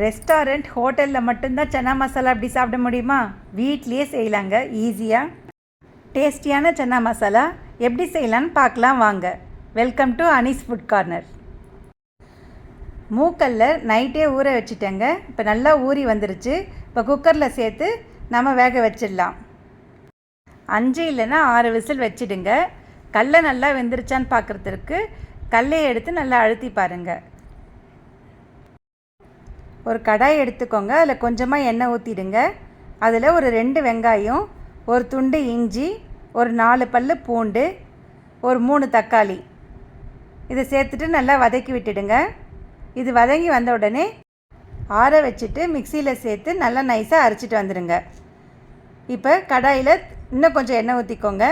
Restaurant ஹோட்டலில் மட்டும்தான் சன்னா மசாலா அப்படி சாப்பிட முடியுமா? வீட்லேயே செய்யலாங்க ஈஸியாக டேஸ்டியான சன்னா மசாலா எப்படி செய்யலான்னு பார்க்கலாம் வாங்க. Welcome to Anees food corner. மூக்கல்ல நைட்டே ஊற வச்சுட்டேங்க. இப்போ நல்லா ஊறி வந்துருச்சு. இப்போ குக்கரில் சேர்த்து நம்ம வேக வச்சிடலாம். அஞ்சு இல்லைன்னா ஆறு விசில் வச்சிடுங்க. கல்லை நல்லா வெந்துருச்சான்னு பார்க்குறதுக்கு கல்லையை எடுத்து நல்லா அழுத்தி பாருங்கள் ஒரு கடாய் எடுத்துக்கோங்க. அதில் கொஞ்சமாக எண்ணெய் ஊற்றிடுங்க அதில் ஒரு ரெண்டு வெங்காயம் ஒரு துண்டு இஞ்சி ஒரு நாலு பல் பூண்டு ஒரு மூணு தக்காளி. இதை சேர்த்துட்டு நல்லா வதக்கி விட்டுடுங்க. இது வதங்கி வந்த உடனே ஆற வச்சுட்டு மிக்சியில் சேர்த்து நல்லா நைஸாக அரைச்சிட்டு வந்துடுங்க. இப்போ கடாயில் இன்னும் கொஞ்சம் எண்ணெய் ஊற்றிக்கோங்க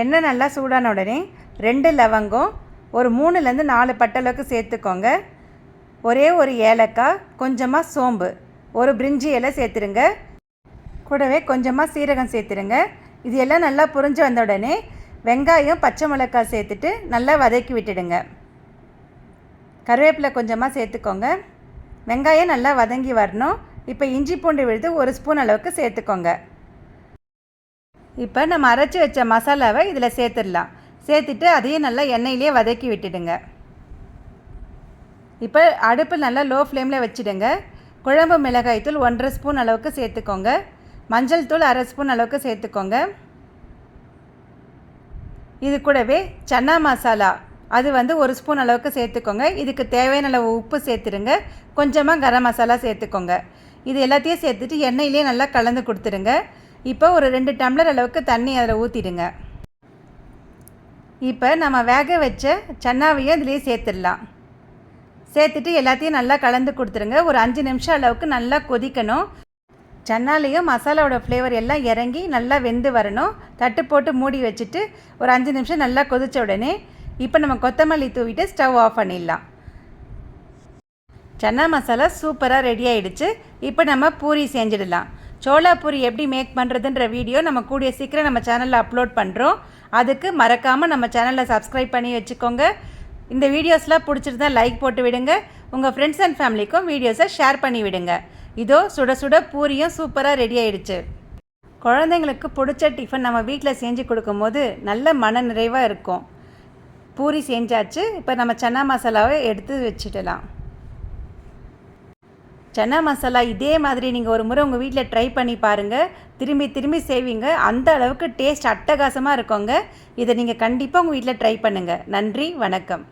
எண்ணெய் நல்லா சூடான உடனே ரெண்டு லவங்கம் ஒரு மூணுலேருந்து நாலு பட்டளவுக்கு சேர்த்துக்கோங்க. ஒரே ஒரு ஏலக்காய் கொஞ்சமாக சோம்பு. ஒரு பிரிஞ்சி இலை சேர்த்துருங்க. கூடவே கொஞ்சமாக சீரகம் சேர்த்துருங்க. இது எல்லாம் நல்லா புரிஞ்சு வந்த உடனே வெங்காயம் பச்சை மிளகாய் சேர்த்துட்டு நல்லா வதக்கி விட்டுடுங்க. கருவேப்பிலை கொஞ்சமாக சேர்த்துக்கோங்க. வெங்காயம் நல்லா வதங்கி வரணும். இப்போ இஞ்சி பூண்டு விழுது ஒரு ஸ்பூன் அளவுக்கு சேர்த்துக்கோங்க. இப்போ நம்ம அரைச்சி வச்ச மசாலாவை இதில் சேர்த்துடலாம். சேர்த்துட்டு அதையும் நல்லா எண்ணெயிலே வதக்கி விட்டுடுங்க. இப்போ அடுப்பு நல்லா லோ ஃப்ளேமில் வச்சுடுங்க. குழம்பு மிளகாய்த்தூள் ஒன்றரை ஸ்பூன் அளவுக்கு சேர்த்துக்கோங்க. மஞ்சள் தூள் அரை ஸ்பூன் அளவுக்கு சேர்த்துக்கோங்க. இது கூடவே சன்னா மசாலா அது வந்து ஒரு ஸ்பூன் அளவுக்கு சேர்த்துக்கோங்க. இதுக்கு தேவையான அளவு உப்பு சேர்த்துருங்க கொஞ்சமாக கரம் மசாலா சேர்த்துக்கோங்க. இது எல்லாத்தையும் சேர்த்துட்டு எண்ணெயிலே நல்லா கலந்து கொடுத்துருங்க இப்போ ஒரு ரெண்டு டம்ளர் அளவுக்கு தண்ணி அதில் ஊற்றிடுங்க இப்போ நம்ம வேக வச்ச சன்னாவையும் இதுலேயே சேர்த்துடலாம். சேர்த்துட்டு எல்லாத்தையும் நல்லா கலந்து கொடுத்துருங்க. ஒரு அஞ்சு நிமிஷம் அளவுக்கு நல்லா கொதிக்கணும். சன்னாலையும் மசாலாவோட ஃப்ளேவர் எல்லாம் இறங்கி நல்லா வெந்து வரணும். தட்டு போட்டு மூடி வச்சுட்டு ஒரு அஞ்சு நிமிஷம் நல்லா கொதித்த உடனே இப்போ நம்ம கொத்தமல்லி தூவிட்டு ஸ்டவ் ஆஃப் பண்ணிடலாம். சன்னா மசாலா சூப்பராக ரெடி ஆகிடுச்சு இப்போ நம்ம பூரி செஞ்சிடலாம். சோளா பூரி எப்படி மேக் பண்ணுறதுன்ற வீடியோ நம்ம கூடிய சீக்கிரம் நம்ம சேனலில் அப்லோட் பண்ணுறோம் அதுக்கு மறக்காமல் நம்ம சேனலில் சப்ஸ்கிரைப் பண்ணி வச்சுக்கோங்க. இந்த வீடியோஸ்லாம் பிடிச்சிருந்தா லைக் போட்டு விடுங்க. உங்கள் ஃப்ரெண்ட்ஸ் அண்ட் ஃபேமிலிக்கும் வீடியோஸை ஷேர் பண்ணி விடுங்க. இதோ சுட சுட பூரியும் சூப்பராக ரெடி ஆயிடுச்சு. குழந்தைங்களுக்கு பிடிச்ச டிஃபன் நம்ம வீட்டில் செஞ்சு கொடுக்கும்போது நல்ல மன நிறைவாக இருக்கும். பூரி செஞ்சாச்சு இப்போ நம்ம சன்னா மசாலாவை எடுத்து வச்சுடலாம். சன்னா மசாலா இதே மாதிரி நீங்கள் ஒரு முறை உங்கள் வீட்டில் ட்ரை பண்ணி பாருங்கள் திரும்பி திரும்பி செய்வீங்க. அந்த அளவுக்கு டேஸ்ட் அட்டகாசமாக இருக்கோங்க. இதை நீங்கள் கண்டிப்பாக உங்கள் வீட்டில் ட்ரை பண்ணுங்கள் நன்றி வணக்கம்.